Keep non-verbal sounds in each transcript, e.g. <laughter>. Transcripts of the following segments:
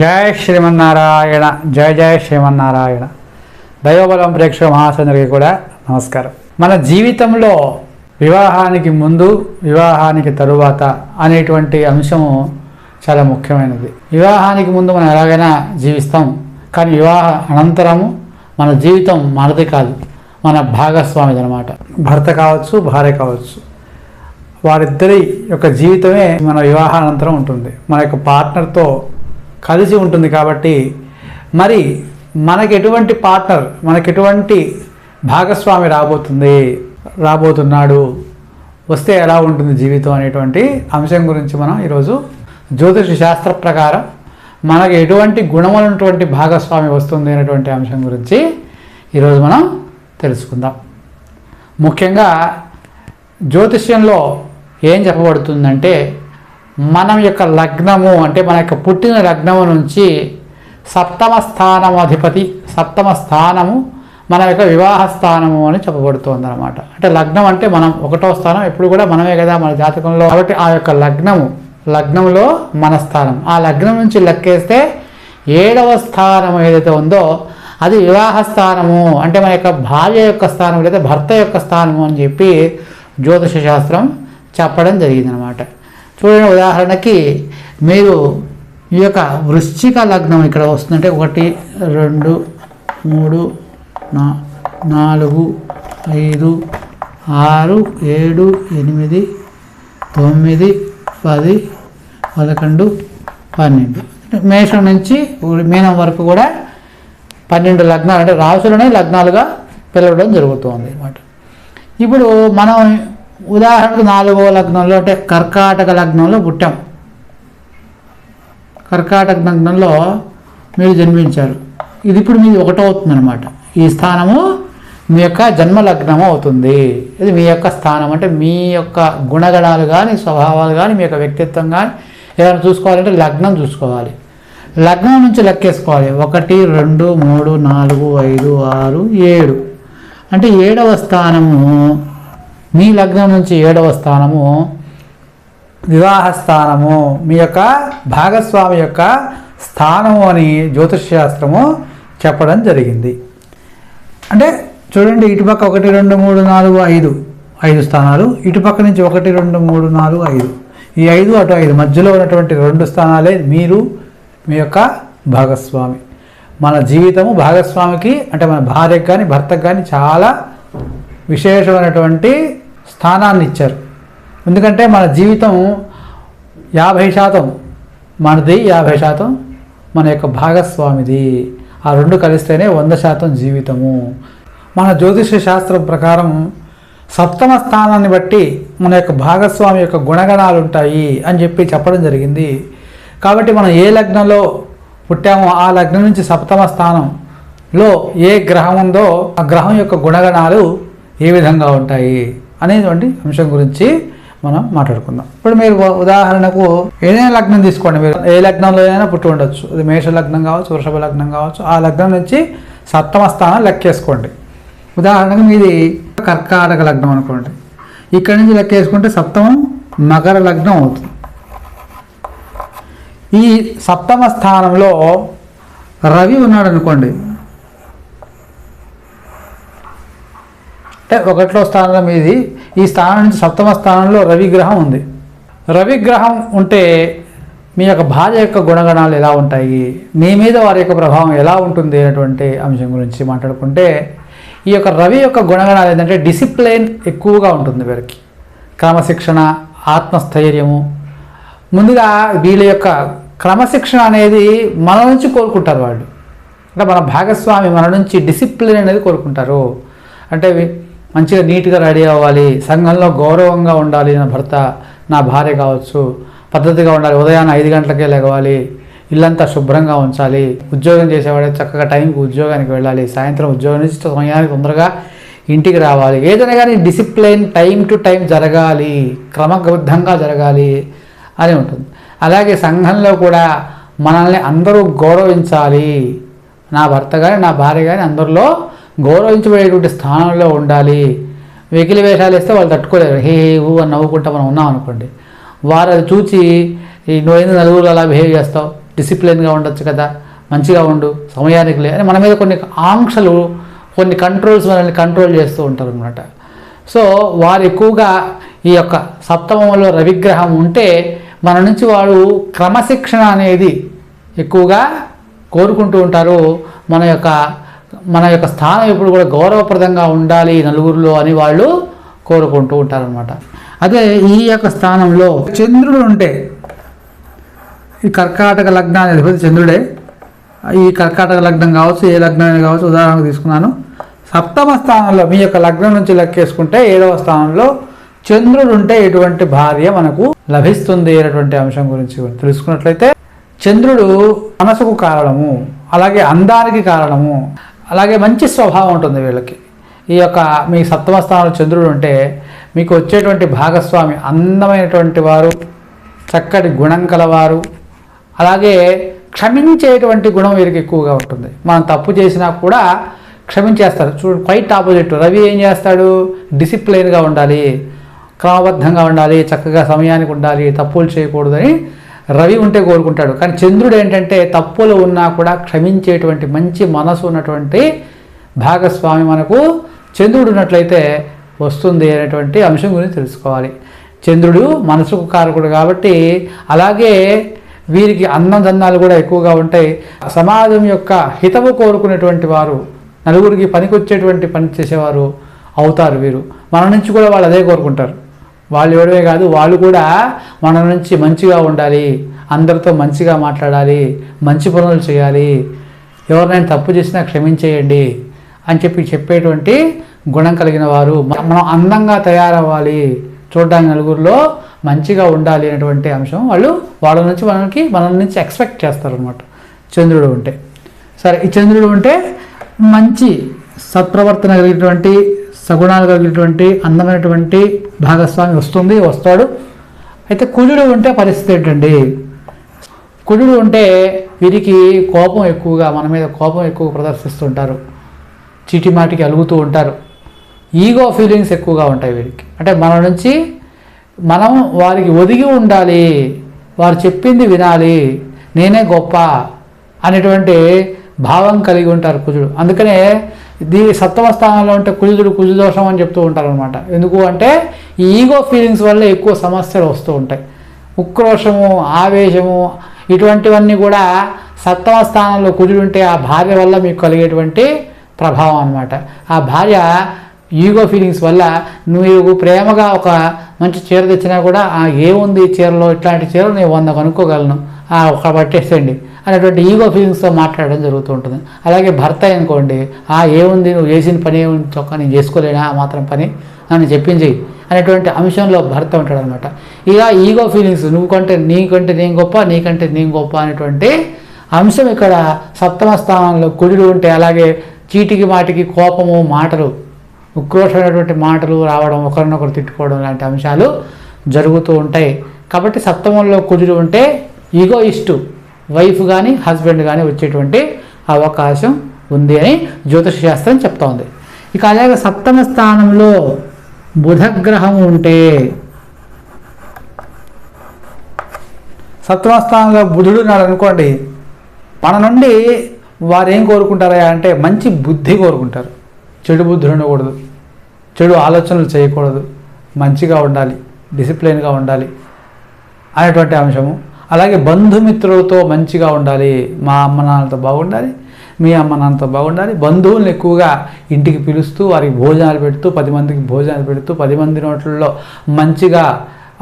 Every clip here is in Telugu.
జయ శ్రీమన్నారాయణ జయ జయ శ్రీమన్నారాయణ. దైవబలం ప్రేక్షక మహాసందరికి కూడా నమస్కారం. మన జీవితంలో వివాహానికి ముందు వివాహానికి తరువాత అనేటువంటి అంశము చాలా ముఖ్యమైనది. వివాహానికి ముందు మనం ఎలాగైనా జీవిస్తాం కానీ వివాహ అనంతరము మన జీవితం మనది కాదు మన భాగస్వామిది అనమాట భర్త కావచ్చు భార్య కావచ్చు. వారిద్దరి యొక్క జీవితమే మన వివాహానంతరం ఉంటుంది. మన యొక్క పార్ట్నర్తో కలిసి ఉంటుంది కాబట్టి మరి మనకి ఎటువంటి పార్ట్నర్ మనకి ఎటువంటి భాగస్వామి రాబోతుంది రాబోతున్నాడు వస్తే ఎలా ఉంటుంది జీవితం అనేటువంటి అంశం గురించి మనం ఈరోజు జ్యోతిష శాస్త్ర ప్రకారం మనకు ఎటువంటి గుణమైనటువంటి భాగస్వామి వస్తుంది అనేటువంటి అంశం గురించి ఈరోజు మనం తెలుసుకుందాం. ముఖ్యంగా జ్యోతిష్యంలో ఏం చెప్పబడుతుందంటే మనం యొక్క లగ్నము అంటే మన యొక్క పుట్టిన లగ్నము నుంచి సప్తమ స్థానము అధిపతి సప్తమ స్థానము మన యొక్క వివాహ స్థానము అని చెప్పబడుతుంది అనమాట అంటే లగ్నం అంటే మనం ఒకటో స్థానం ఎప్పుడు కూడా మనమే కదా మన జాతకంలో. కాబట్టి ఆ యొక్క లగ్నము లగ్నంలో మన స్థానం. ఆ లగ్నం నుంచి లెక్కేస్తే ఏడవ స్థానం ఏదైతే ఉందో అది వివాహ స్థానము. అంటే మన యొక్క భార్య యొక్క స్థానం లేదా భర్త యొక్క స్థానము అని చెప్పి జ్యోతిష శాస్త్రం చెప్పడం జరిగిందనమాట చూడండి ఉదాహరణకి మీరు ఈ యొక్క వృశ్చిక లగ్నం ఇక్కడ వస్తుందంటే ఒకటి రెండు మూడు నా నాలుగు ఐదు ఆరు ఏడు ఎనిమిది తొమ్మిది పది పదకొండు పన్నెండు. మేషం నుంచి మీనం వరకు కూడా పన్నెండు లగ్నాలు అంటే రాసులనే లగ్నాలుగా పిలవడం జరుగుతుంది అన్నమాట. ఇప్పుడు మనం ఉదాహరణకు నాలుగవ లగ్నంలో అంటే కర్కాటక లగ్నంలో పుట్టాం. కర్కాటక లగ్నంలో మీరు జన్మించారు. ఇది ఇప్పుడు మీది ఒకటో అవుతుంది అనమాట ఈ స్థానము మీ యొక్క జన్మ లగ్నము అవుతుంది. ఇది మీ యొక్క స్థానం అంటే మీ యొక్క గుణగణాలు కానీ స్వభావాలు కానీ మీ యొక్క వ్యక్తిత్వం కానీ ఏదైనా చూసుకోవాలంటే లగ్నం చూసుకోవాలి. లగ్నం నుంచి లెక్కేసుకోవాలి. ఒకటి రెండు మూడు నాలుగు ఐదు ఆరు ఏడు. అంటే ఏడవ స్థానము మీ లగ్నం నుంచి ఏడవ స్థానము వివాహ స్థానము మీ యొక్క భాగస్వామి యొక్క స్థానము అని జ్యోతిష్శాస్త్రము చెప్పడం జరిగింది. అంటే చూడండి ఇటుపక్క ఒకటి రెండు మూడు నాలుగు ఐదు ఐదు స్థానాలు ఇటుపక్క నుంచి ఒకటి రెండు మూడు నాలుగు ఐదు. ఈ ఐదు అటు ఐదు మధ్యలో ఉన్నటువంటి రెండు స్థానాలే మీరు మీ యొక్క భాగస్వామి. మన జీవితము భాగస్వామికి అంటే మన భార్యకు కానీ భర్తకు కానీ చాలా విశేషమైనటువంటి స్థానాన్ని ఇచ్చారు ఎందుకంటే మన జీవితం యాభై శాతం మనది యాభై శాతం మన యొక్క భాగస్వామిది. ఆ రెండు కలిస్తేనే వంద శాతం జీవితము. మన జ్యోతిష శాస్త్రం ప్రకారం సప్తమ స్థానాన్ని బట్టి మన యొక్క భాగస్వామి యొక్క గుణగణాలు ఉంటాయి అని చెప్పి చెప్పడం జరిగింది. కాబట్టి మనం ఏ లగ్నంలో పుట్టామో ఆ లగ్నం నుంచి సప్తమ స్థానంలో ఏ గ్రహం ఉందో ఆ గ్రహం యొక్క గుణగణాలు ఏ విధంగా ఉంటాయి? అనేటువంటి అంశం గురించి మనం మాట్లాడుకుందాం. ఇప్పుడు మీరు ఉదాహరణకు ఏదైనా లగ్నం తీసుకోండి. మీరు ఏ లగ్నంలో అయినా పుట్టి ఉండొచ్చు. అది మేష లగ్నం కావచ్చు వృషభ లగ్నం కావచ్చు. ఆ లగ్నం నుంచి సప్తమ స్థానం లెక్కేసుకోండి. ఉదాహరణకు మీది కర్కాటక లగ్నం అనుకోండి. ఇక్కడ నుంచి లెక్కేసుకుంటే సప్తమం మకర లగ్నం అవుతుంది. ఈ సప్తమ స్థానంలో రవి ఉన్నాడు అనుకోండి అంటే ఒకటిలో స్థానం మీది. ఈ స్థానం నుంచి సప్తమ స్థానంలో రవిగ్రహం ఉంది. రవిగ్రహం ఉంటే మీ యొక్క భార్య యొక్క గుణగణాలు ఎలా ఉంటాయి? మీ మీద వారి యొక్క ప్రభావం ఎలా ఉంటుంది అనేటువంటి అంశం గురించి మాట్లాడుకుంటే ఈ యొక్క రవి యొక్క గుణగణాలు ఏంటంటే డిసిప్లైన్ ఎక్కువగా ఉంటుంది వీరికి. క్రమశిక్షణ ఆత్మస్థైర్యము. ముందుగా వీళ్ళ యొక్క క్రమశిక్షణ అనేది మన నుంచి కోరుకుంటారు వాళ్ళు. అంటే మన భాగస్వామి మన నుంచి డిసిప్లిన్ అనేది కోరుకుంటారు. అంటే మంచిగా నీట్గా రెడీ అవ్వాలి సంఘంలో గౌరవంగా ఉండాలి నా భర్త నా భార్య కావచ్చు పద్ధతిగా ఉండాలి ఉదయాన్నే ఐదు గంటలకే లెగవాలి ఇల్లంతా శుభ్రంగా ఉంచాలి ఉద్యోగం చేసేవాడే చక్కగా టైంకి ఉద్యోగానికి వెళ్ళాలి సాయంత్రం ఉద్యోగం నుంచి సమయానికి తొందరగా ఇంటికి రావాలి. ఏదైనా కానీ డిసిప్లైన్ టైం టు టైం జరగాలి క్రమబద్ధంగా జరగాలి అని ఉంటుంది. అలాగే సంఘంలో కూడా మనల్ని అందరూ గౌరవించాలి. నా భర్త కానీ నా భార్య కానీ అందరిలో గౌరవించబడేటువంటి స్థానంలో ఉండాలి. వెకిలి వేషాలు వేస్తే వాళ్ళు తట్టుకోలేరు. హే ఊ అని నవ్వుకుంటా మనం ఉన్నాం అనుకోండి. వారు అది చూసి ఈ నువ్వు నలుగురు అలా బిహేవ్ చేస్తావు? డిసిప్లిన్గా ఉండొచ్చు కదా. మంచిగా ఉండు. సమయానికి లే అని మన మీద కొన్ని ఆంక్షలు కొన్ని కంట్రోల్స్ మనల్ని కంట్రోల్ చేస్తూ ఉంటారు అనమాట సో వారు ఎక్కువగా ఈ యొక్క సప్తమంలో రవిగ్రహం ఉంటే మన నుంచి వాడు క్రమశిక్షణ అనేది ఎక్కువగా కోరుకుంటూ ఉంటారు. మన యొక్క మన యొక్క స్థానం ఎప్పుడు కూడా గౌరవప్రదంగా ఉండాలి నలుగురిలో అని వాళ్ళు కోరుకుంటూ ఉంటారనమాట అదే ఈ యొక్క స్థానంలో చంద్రుడు ఉంటే ఈ కర్కాటక లగ్నాన్ని అధిపతి చంద్రుడే. ఈ కర్కాటక లగ్నం కావచ్చు ఏ లగ్నం కావచ్చు ఉదాహరణకు తీసుకున్నాను. సప్తమ స్థానంలో మీ యొక్క లగ్నం నుంచి లెక్కేసుకుంటే ఏడవ స్థానంలో చంద్రుడు ఉంటే ఎటువంటి భార్య మనకు లభిస్తుంది అనేటువంటి అంశం గురించి తెలుసుకున్నట్లయితే చంద్రుడు మనసుకు కారణము అలాగే అందానికి కారణము అలాగే మంచి స్వభావం ఉంటుంది వీళ్ళకి. ఈ యొక్క మీ సప్తమ స్థానంలో చంద్రుడు ఉంటే మీకు వచ్చేటువంటి భాగస్వామి అందమైనటువంటి వారు చక్కటి గుణం కలవారు అలాగే క్షమించేటువంటి గుణం వీరికి ఎక్కువగా ఉంటుంది. మనం తప్పు చేసినా కూడా క్షమించేస్తారు. చూడండి క్వైట్ ఆపోజిట్ రవి ఏం చేస్తాడు? డిసిప్లైన్గా ఉండాలి క్రమబద్ధంగా ఉండాలి చక్కగా సమయానికి ఉండాలి తప్పులు చేయకూడదని రవి ఉంటే కోరుకుంటాడు. కానీ చంద్రుడు ఏంటంటే తప్పులు ఉన్నా కూడా క్షమించేటువంటి మంచి మనసు ఉన్నటువంటి భాగస్వామి మనకు చంద్రుడు ఉన్నట్లయితే వస్తుంది అనేటువంటి అంశం గురించి తెలుసుకోవాలి. చంద్రుడు మనసుకు కారకుడు కాబట్టి అలాగే వీరికి అందం కూడా ఎక్కువగా ఉంటాయి. సమాజం యొక్క హితము కోరుకునేటువంటి వారు నలుగురికి పనికొచ్చేటువంటి పని చేసేవారు అవుతారు వీరు. మన నుంచి కూడా వాళ్ళు అదే కోరుకుంటారు. వాళ్ళు ఇవ్వడమే కాదు వాళ్ళు కూడా మన నుంచి మంచిగా ఉండాలి అందరితో మంచిగా మాట్లాడాలి మంచి పనులు చేయాలి ఎవరినైనా తప్పు చేసినా క్షమించేయండి అని చెప్పి చెప్పేటువంటి గుణం కలిగిన వారు మనం అందంగా తయారవ్వాలి. చూడడానికి నలుగురిలో మంచిగా ఉండాలి అనేటువంటి అంశం వాళ్ళు వాళ్ళ నుంచి మనకి మన నుంచి ఎక్స్పెక్ట్ చేస్తారనమాట చంద్రుడు ఉంటే. సరే ఈ చంద్రుడు ఉంటే మంచి సత్ప్రవర్తన కలిగినటువంటి సగుణాలు కలిగినటువంటి అందమైనటువంటి భాగస్వామి వస్తుంది వస్తాడు. అయితే కుజుడు ఉంటే పరిస్థితి ఏంటండి? కుజుడు ఉంటే వీరికి కోపం ఎక్కువగా మన మీద కోపం ఎక్కువ ప్రదర్శిస్తుంటారు. చీటిమాటికి అలుగుతూ ఉంటారు. ఈగో ఫీలింగ్స్ ఎక్కువగా ఉంటాయి వీరికి. అంటే మన నుంచి మనం వారికి ఒదిగి ఉండాలి వారు చెప్పింది వినాలి నేనే గొప్ప అనేటువంటి భావం కలిగి ఉంటారు కుజుడు. అందుకనే దీ సప్తమ స్థానంలో ఉంటే కుజుడు కుజుదోషం అని చెప్తూ ఉంటారు అనమాట ఎందుకు అంటే ఈ ఈగో ఫీలింగ్స్ వల్ల ఎక్కువ సమస్యలు వస్తూ ఉంటాయి. ఉక్రోషము ఆవేశము ఇటువంటివన్నీ కూడా సప్తమ స్థానంలో కుజుడు ఉంటే ఆ భార్య వల్ల మీకు కలిగేటువంటి ప్రభావం అన్నమాట. ఆ భార్య ఈగో ఫీలింగ్స్ వల్ల నువ్వు ప్రేమగా ఒక మంచి చీర తెచ్చినా కూడా ఆ ఏముంది ఈ చీరలో? ఇట్లాంటి చీరలు నేను వంద కనుక్కోగలను ఒక పట్టేసండి అనేటువంటి ఈగో ఫీలింగ్స్తో మాట్లాడడం జరుగుతూ ఉంటుంది అలాగే భర్త అనుకోండి ఆ ఏముంది? నువ్వు చేసిన పని ఏముంది? చొక్క నేను చేసుకోలేనా? ఆ మాత్రం పని నన్ను చెప్పించి అనేటువంటి అంశంలో భర్త ఉంటాడు అనమాట ఇక ఈగో ఫీలింగ్స్ నువ్వు కంటే నీకంటే నేను గొప్ప నీకంటే నేను గొప్ప అనేటువంటి అంశం ఇక్కడ సప్తమ స్థానంలో కుడిలు ఉంటే అలాగే చీటికి మాటికి కోపము మాటలు ఉక్రోషమైనటువంటి మాటలు రావడం ఒకరినొకరు తిట్టుకోవడం లాంటి అంశాలు జరుగుతూ ఉంటాయి. కాబట్టి సప్తమంలో కుజుడు ఉంటే ఈగో ఇష్టు వైఫ్ కానీ హస్బెండ్ కానీ వచ్చేటువంటి అవకాశం ఉంది అని జ్యోతిష శాస్త్రం చెప్తోంది. ఇక అలాగే సప్తమ స్థానంలో బుధగ్రహం ఉంటే సప్తమ స్థానంలో బుధుడు ఉన్నాడు అనుకోండి మన నుండి వారు ఏం కోరుకుంటారా అంటే మంచి బుద్ధి కోరుకుంటారు. చెడు బుద్ధులు ఉండకూడదు. చెడు ఆలోచనలు చేయకూడదు. మంచిగా ఉండాలి. డిసిప్లిన్గా ఉండాలి. అనేటువంటి అంశము. అలాగే బంధుమిత్రులతో మంచిగా ఉండాలి. మా అమ్మ నాన్నతో బాగుండాలి మీ అమ్మ నాన్నతో బాగుండాలి. బంధువులను ఎక్కువగా ఇంటికి పిలుస్తూ వారికి భోజనాలు పెడుతూ పది మందికి భోజనాలు పెడుతూ పది మంది నోట్లలో మంచిగా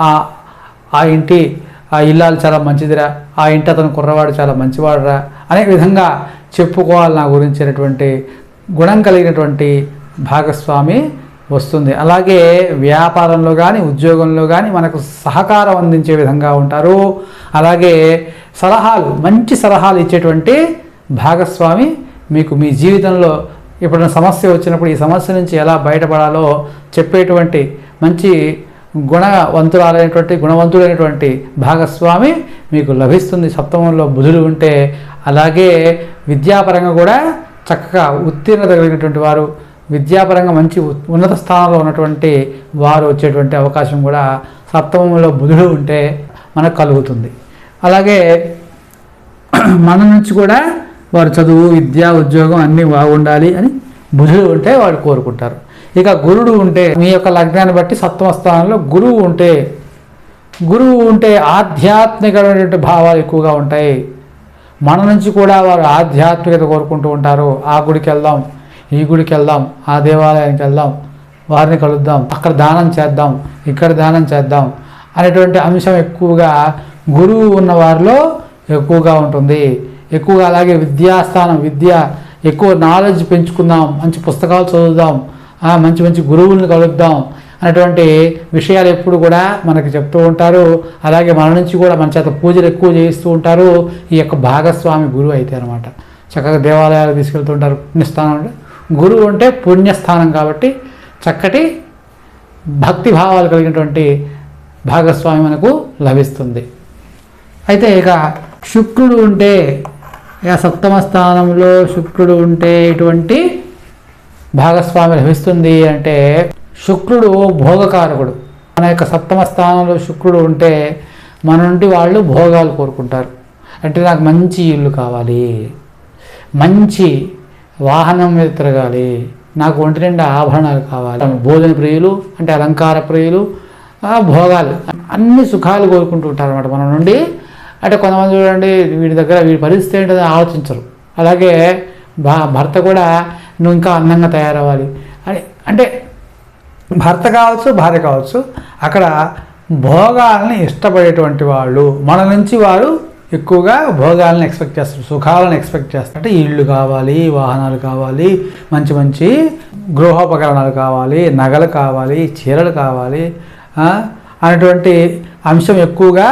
ఆ ఆ ఇంటి ఆ ఇల్లాలు చాలా మంచిదిరా ఆ ఇంటి అతను కుర్రవాడు చాలా మంచివాడురా అనే విధంగా చెప్పుకోవాలి నా గురించినటువంటి గుణం కలిగినటువంటి భాగస్వామి వస్తుంది. అలాగే వ్యాపారంలో కానీ ఉద్యోగంలో కానీ మనకు సహకారం అందించే విధంగా ఉంటారు. అలాగే సలహాలు మంచి సలహాలు ఇచ్చేటువంటి భాగస్వామి మీకు మీ జీవితంలో ఎప్పుడైనా సమస్య వచ్చినప్పుడు ఈ సమస్య నుంచి ఎలా బయటపడాలో చెప్పేటువంటి మంచి గుణవంతురాలైనటువంటి గుణవంతుడైనటువంటి భాగస్వామి మీకు లభిస్తుంది. సప్తమంలో బుధులు ఉంటే అలాగే విద్యాపరంగా కూడా చక్కగా ఉత్తీర్ణత కలిగినటువంటి వారు విద్యాపరంగా మంచి ఉన్నత స్థానంలో ఉన్నటువంటి వారు వచ్చేటువంటి అవకాశం కూడా సప్తమంలో బుధుడు ఉంటే మనకు కలుగుతుంది. అలాగే <clears throat> మన నుంచి కూడా వారు చదువు విద్య ఉద్యోగం అన్నీ బాగుండాలి అని బుధుడు ఉంటే వాడు కోరుకుంటారు. ఇక గురుడు ఉంటే మీ యొక్క లగ్నాన్ని బట్టి సప్తమ స్థానంలో గురువు ఉంటే గురువు ఉంటే ఆధ్యాత్మికమైనటువంటి భావాలు ఎక్కువగా ఉంటాయి. మన నుంచి కూడా వారు ఆధ్యాత్మికత కోరుకుంటూ ఉంటారు. ఆ గుడికి వెళ్దాం. ఈ గుడికి వెళ్దాం ఆ దేవాలయానికి వెళ్దాం వారిని కలుద్దాం అక్కడ దానం చేద్దాం ఇక్కడ దానం చేద్దాం అనేటువంటి అంశం ఎక్కువగా గురువు ఉన్న వారిలో ఎక్కువగా ఉంటుంది. ఎక్కువగా అలాగే విద్యాస్థానం విద్య ఎక్కువ నాలెడ్జ్ పెంచుకుందాం మంచి పుస్తకాలు చదువుదాం మంచి మంచి గురువులను కలుద్దాం అనేటువంటి విషయాలు ఎప్పుడు కూడా మనకి చెప్తూ ఉంటారు. అలాగే మన నుంచి కూడా మన చేత పూజలు ఎక్కువ చేయిస్తూ ఉంటారు. ఈ యొక్క భాగస్వామి గురువు అయితే అనమాట చక్కగా దేవాలయాలు తీసుకెళ్తూ ఉంటారు. పుణ్యస్థానం అంటే గురువు అంటే పుణ్యస్థానం కాబట్టి చక్కటి భక్తి భావాలు కలిగినటువంటి భాగస్వామి మనకు లభిస్తుంది. అయితే ఇక శుక్రుడు ఉంటే ఇక సప్తమ స్థానంలో శుక్రుడు ఉంటే ఇటువంటి భాగస్వామి లభిస్తుంది అంటే శుక్రుడు భోగకారకుడు. మన యొక్క సప్తమ స్థానంలో శుక్రుడు ఉంటే మన నుండి వాళ్ళు భోగాలు కోరుకుంటారు. అంటే నాకు మంచి ఇల్లు కావాలి. మంచి వాహనం మీద తిరగాలి. నాకు ఒంటి నిండా ఆభరణాలు కావాలి. భోజన ప్రియులు అంటే అలంకార ప్రియులు భోగాలు. అన్ని సుఖాలు కోరుకుంటూ ఉంటారు అనమాట మన నుండి. అంటే కొంతమంది చూడండి వీడి దగ్గర వీడి పరిస్థితి ఏంటో ఆలోచించరు. అలాగే భా భర్త కూడా నువ్వు ఇంకా అందంగా తయారవ్వాలి. అని అంటే భర్త కావచ్చు భార్య కావచ్చు అక్కడ భోగాలని ఇష్టపడేటువంటి వాళ్ళు మన నుంచి వారు ఎక్కువగా భోగాలను ఎక్స్పెక్ట్ చేస్తారు సుఖాలను ఎక్స్పెక్ట్ చేస్తారు. అంటే ఇళ్ళు కావాలి వాహనాలు కావాలి మంచి మంచి గృహోపకరణాలు కావాలి నగలు కావాలి చీరలు కావాలి అనేటువంటి అంశం ఎక్కువగా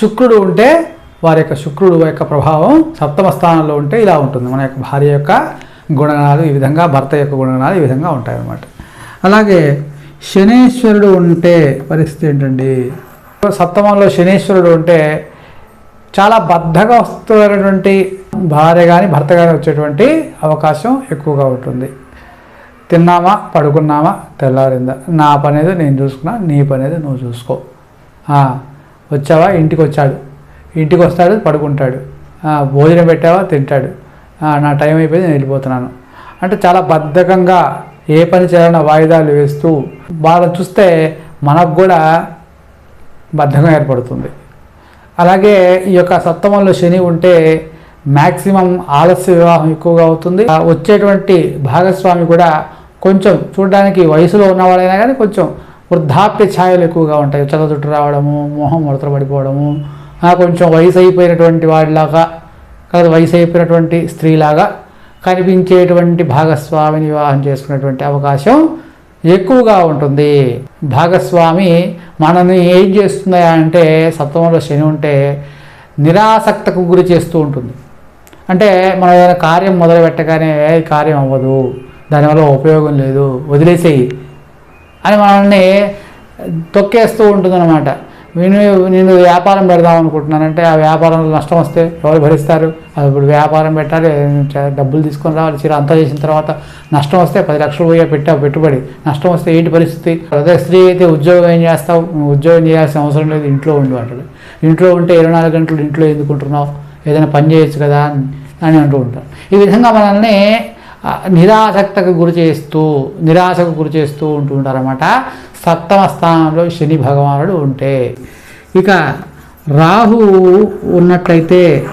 శుక్రుడు ఉంటే వారి యొక్క శుక్రుడు యొక్క ప్రభావం సప్తమ స్థానంలో ఉంటే ఇలా ఉంటుంది. మన యొక్క భార్య యొక్క గుణగణాలు ఈ విధంగా భర్త యొక్క గుణగణాలు ఈ విధంగా ఉంటాయి అన్నమాట అలాగే శనేశ్వరుడు ఉంటే పరిస్థితి ఏంటండి? సప్తమంలో శనేశ్వరుడు ఉంటే చాలా బద్ధగా వస్తున్నటువంటి భార్య కానీ భర్త కానీ వచ్చేటువంటి అవకాశం ఎక్కువగా ఉంటుంది. తిన్నామా పడుకున్నామా తెల్లారిందా? నా పనేది నేను చూసుకున్నా నీ పని నువ్వు చూసుకో. వచ్చావా? ఇంటికి వచ్చాడు ఇంటికి వస్తాడు పడుకుంటాడు భోజనం పెట్టావా? తింటాడు. నా టైం అయిపోయింది నేను వెళ్ళిపోతున్నాను. అంటే చాలా బద్ధకంగా ఏ పని చేయాలన్నా వాయిదాలు వేస్తూ వాళ్ళని చూస్తే మనకు కూడా బద్ధకం ఏర్పడుతుంది. అలాగే ఈ యొక్క సప్తమంలో శని ఉంటే మ్యాక్సిమం ఆలస్య వివాహం ఎక్కువగా అవుతుంది. వచ్చేటువంటి భాగస్వామి కూడా కొంచెం చూడడానికి వయసులో ఉన్నవాడైనా కానీ కొంచెం వృద్ధాప్య ఛాయలు ఎక్కువగా ఉంటాయి. చల్ల చుట్టూ రావడము మొహం ముడతలు పడిపోవడము కొంచెం వయసు అయిపోయినటువంటి వాడిలాగా కాదు వయసు అయిపోయినటువంటి స్త్రీలాగా కనిపించేటువంటి భాగస్వామిని వివాహం చేసుకునేటువంటి అవకాశం ఎక్కువగా ఉంటుంది. భాగస్వామి మనల్ని ఏం చేస్తుంది అంటే సప్తమంలో శని ఉంటే నిరాసక్తకు గురి చేస్తూ ఉంటుంది. అంటే మనం ఏదైనా కార్యం మొదలు పెట్టగానే కార్యం అవ్వదు. దానివల్ల ఉపయోగం లేదు. వదిలేసేయి. అని మనల్ని తొక్కేస్తూ ఉంటుందన్నమాట. నేను నేను వ్యాపారం పెడదాం అనుకుంటున్నానంటే ఆ వ్యాపారంలో నష్టం వస్తే ఎవరు భరిస్తారు? అది ఇప్పుడు వ్యాపారం పెట్టాలి డబ్బులు తీసుకొని రావాలి చీర అంతా చేసిన తర్వాత నష్టం వస్తే పది లక్షలు పోయే పెట్టావు పెట్టుబడి. నష్టం వస్తే ఏంటి పరిస్థితి? అదే స్త్రీ అయితే ఉద్యోగం ఏం చేస్తావు? ఉద్యోగం చేయాల్సిన అవసరం లేదు ఇంట్లో ఉండు అంటాడు. ఇంట్లో ఉంటే ఇరవై నాలుగు గంటలు ఇంట్లో ఎందుకుంటున్నావు ఏదైనా పని చేయొచ్చు కదా అని అంటూ ఉంటారు ఈ విధంగా మనల్ని నిరాసక్తకు గురి చేస్తూ నిరాశకు గురి చేస్తూ ఉంటూ ఉంటారన్నమాట. సప్తమ స్థానంలో శని భగవానుడు ఉంటే. ఇక రాహు ఉన్నట్లయితే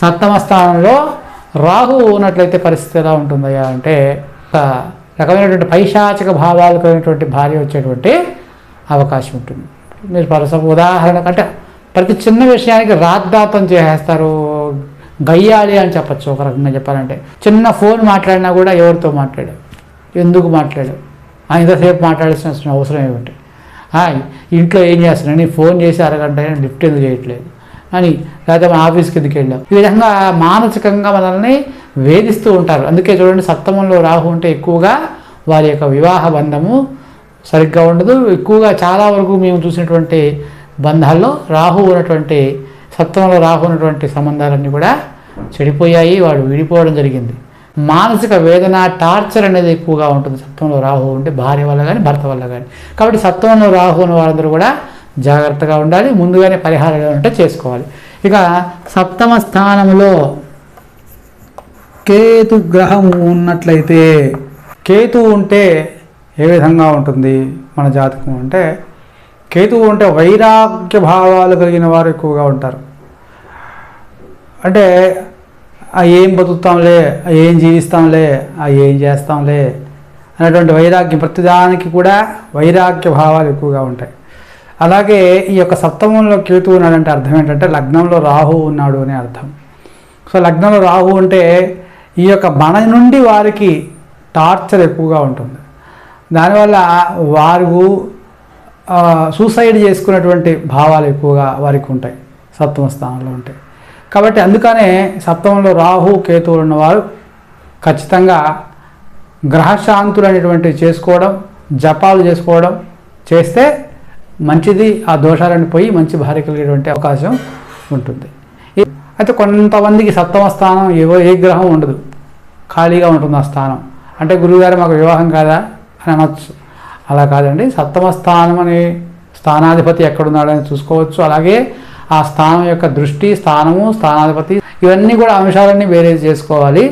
సప్తమ స్థానంలో రాహు ఉన్నట్లయితే పరిస్థితి ఎలా ఉంటుందయ్యా అంటే ఒక రకమైనటువంటి పైశాచిక భావాలు కలిగినటువంటి భార్య వచ్చేటువంటి అవకాశం ఉంటుంది. మీరు పరస ఉదాహరణ అంటే ప్రతి చిన్న విషయానికి రాద్ధాంతం చేసేస్తారు. గయ్యాలి అని చెప్పచ్చు ఒక రకంగా చెప్పాలంటే. చిన్న ఫోన్ మాట్లాడినా కూడా ఎవరితో మాట్లాడు ఎందుకు మాట్లాడు ఆ, ఇంతసేపు మాట్లాడాల్సిన అవసరం ఏమిటి? ఇంట్లో ఏం చేస్తున్నా నీ ఫోన్ చేసి అరగంట లిఫ్ట్ ఎందుకు చేయట్లేదు? అని లేకపోతే మన ఆఫీస్కి ఎందుకు వెళ్ళాం ఈ విధంగా మానసికంగా మనల్ని వేధిస్తూ ఉంటారు. అందుకే చూడండి సప్తమంలో రాహు ఉంటే ఎక్కువగా వారి యొక్క వివాహ బంధము సరిగ్గా ఉండదు. ఎక్కువగా చాలా వరకు మేము చూసినటువంటి బంధాల్లో రాహు ఉన్నటువంటి సత్వంలో రాహు ఉన్నటువంటి సంబంధాలన్నీ కూడా చెడిపోయాయి వాడు విడిపోవడం జరిగింది. మానసిక వేదన టార్చర్ అనేది ఎక్కువగా ఉంటుంది సత్వంలో రాహు ఉంటే భార్య వల్ల కానీ భర్త వల్ల కానీ కాబట్టి సత్వంలో రాహు ఉన్న వాళ్ళందరూ కూడా జాగ్రత్తగా ఉండాలి ముందుగానే పరిహారాలు ఉంటే చేసుకోవాలి. ఇక సప్తమ స్థానంలో కేతు గ్రహం ఉన్నట్లయితే కేతు ఉంటే ఏ విధంగా ఉంటుంది మన జాతకం అంటే కేతువు ఉంటే వైరాగ్య భావాలు కలిగిన వారు ఎక్కువగా ఉంటారు. అంటే ఏం బతుకుతాంలే ఏం జీవిస్తాంలే ఏం చేస్తాంలే అనేటువంటి వైరాగ్యం ప్రతిదానికి కూడా వైరాగ్య భావాలు ఎక్కువగా ఉంటాయి. అలాగే ఈ యొక్క సప్తమంలో కేతు ఉన్నాడంటే అర్థం ఏంటంటే లగ్నంలో రాహు ఉన్నాడు అనే అర్థం. సో లగ్నంలో రాహు అంటే ఈ యొక్క మన నుండి వారికి టార్చర్ ఎక్కువగా ఉంటుంది. దానివల్ల వారు సూసైడ్ చేసుకున్నటువంటి భావాలు ఎక్కువగా వారికి ఉంటాయి సప్తమ స్థానంలో ఉంటాయి కాబట్టి అందుకనే సప్తమంలో రాహు కేతువులు ఉన్నవారు ఖచ్చితంగా గ్రహశాంతులు అనేటువంటివి చేసుకోవడం జపాలు చేసుకోవడం చేస్తే మంచిది ఆ దోషాలను పోయి మంచి భార్య కలిగేటువంటి అవకాశం ఉంటుంది. అయితే కొంతమందికి సప్తమ స్థానం ఏవో ఏ గ్రహం ఉండదు. ఖాళీగా ఉంటుంది ఆ స్థానం? అంటే గురువుగారు మాకు వివాహం కాదా అని అనొచ్చు. అలా కాదండి. సప్తమ స్థానం అనే స్థానాధిపతి ఎక్కడున్నాడని చూసుకోవచ్చు. అలాగే ఆ స్థానం యొక్క దృష్టి స్థానము స్థానాధిపతి ఇవన్నీ కూడా అంశాలన్నీ వేరే చేసుకోవాలి.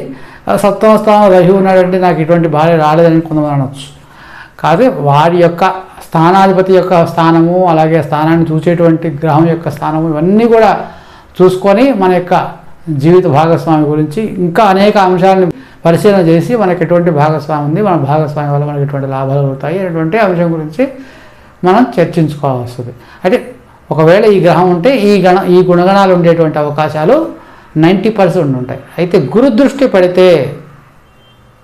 సత్వం సప్తమ స్థానం రహి ఉన్నాడంటే నాకు ఇటువంటి భార్య రాలేదని కొంతమంది అనొచ్చు. కాదు వారి యొక్క స్థానాధిపతి యొక్క స్థానము అలాగే స్థానాన్ని చూసేటువంటి గ్రహం యొక్క స్థానము ఇవన్నీ కూడా చూసుకొని మన యొక్క జీవిత భాగస్వామి గురించి ఇంకా అనేక అంశాలను పరిశీలన చేసి మనకి ఎటువంటి భాగస్వామి ఉంది మన భాగస్వామి వల్ల మనకి ఎటువంటి లాభాలు అవుతాయి అనేటువంటి అంశం గురించి మనం చర్చించుకోవాల్సింది. అయితే ఒకవేళ ఈ గ్రహం ఉంటే ఈ గణ ఈ గుణగణాలు ఉండేటువంటి అవకాశాలు నైంటీ పర్సెంట్ ఉంటాయి. అయితే గురు దృష్టి పడితే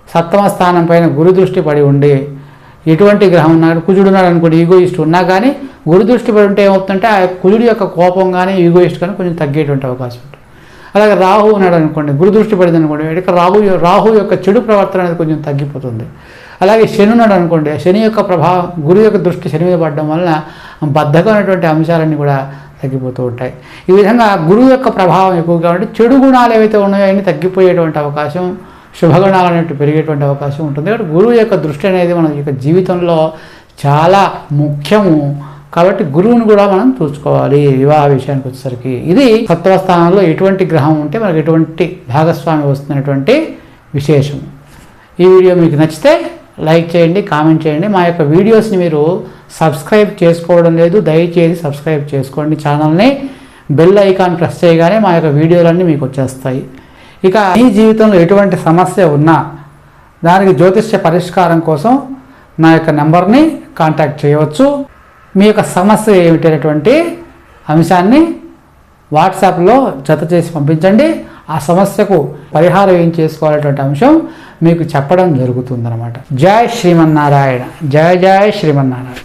సప్తమ స్థానం పైన గురు దృష్టి పడి ఉండి ఎటువంటి గ్రహం ఉన్నాడు కుజుడు ఉన్నాడు అనుకోండి ఈగోయిస్ట్ ఉన్నా కానీ గురు దృష్టి పడి ఉంటే ఏమవుతుందంటే ఆ కుజుడి యొక్క కోపం కానీ ఈగోయిస్ట్ కానీ కొంచెం తగ్గేటువంటి అవకాశం ఉంటుంది. అలాగే రాహు ఉన్నాడు అనుకోండి గురు దృష్టి పడింది అనుకోండి ఇక రాహు రాహు యొక్క చెడు ప్రవర్తన అనేది కొంచెం తగ్గిపోతుంది. అలాగే శని ఉన్నాడు అనుకోండి శని యొక్క ప్రభావం గురు యొక్క దృష్టి శని మీద పడడం వలన బద్ధకమైనటువంటి అంశాలన్నీ కూడా తగ్గిపోతూ ఉంటాయి. ఈ విధంగా గురువు యొక్క ప్రభావం ఎక్కువగా ఉంటే చెడు గుణాలు ఏవైతే ఉన్నాయో అన్ని తగ్గిపోయేటువంటి అవకాశం శుభగుణాలు అనేవి పెరిగేటువంటి అవకాశం ఉంటుంది. కాబట్టి గురువు యొక్క దృష్టి అనేది మన యొక్క జీవితంలో చాలా ముఖ్యము. కాబట్టి గురువుని కూడా మనం చూసుకోవాలి. వివాహ విషయానికి వచ్చేసరికి ఇది సత్వ స్థానంలో ఎటువంటి గ్రహం ఉంటే మనకు ఎటువంటి భాగస్వామి వస్తున్నటువంటి విశేషం ఈ వీడియో మీకు నచ్చితే లైక్ చేయండి కామెంట్ చేయండి. మా యొక్క వీడియోస్ని మీరు సబ్స్క్రైబ్ చేసుకోవడం లేదు దయచేసి సబ్స్క్రైబ్ చేసుకోండి ఛానల్ని. బెల్ ఐకాన్ ప్రెస్ చేయగానే మా యొక్క వీడియోలన్నీ మీకు వచ్చేస్తాయి. ఇక మీ జీవితంలో ఎటువంటి సమస్య ఉన్నా దానికి జ్యోతిష్య పరిష్కారం కోసం నా యొక్క నెంబర్ని కాంటాక్ట్ చేయవచ్చు. మీ యొక్క సమస్య ఏమిటనేటువంటి అంశాన్ని వాట్సాప్లో జత చేసి పంపించండి. ఆ సమస్యకు పరిహారం ఏం చేసుకోవాలనేటువంటి అంశం మీకు చెప్పడం జరుగుతుందన్నమాట. జై శ్రీమన్నారాయణ. జయ జయ శ్రీమన్నారాయణ.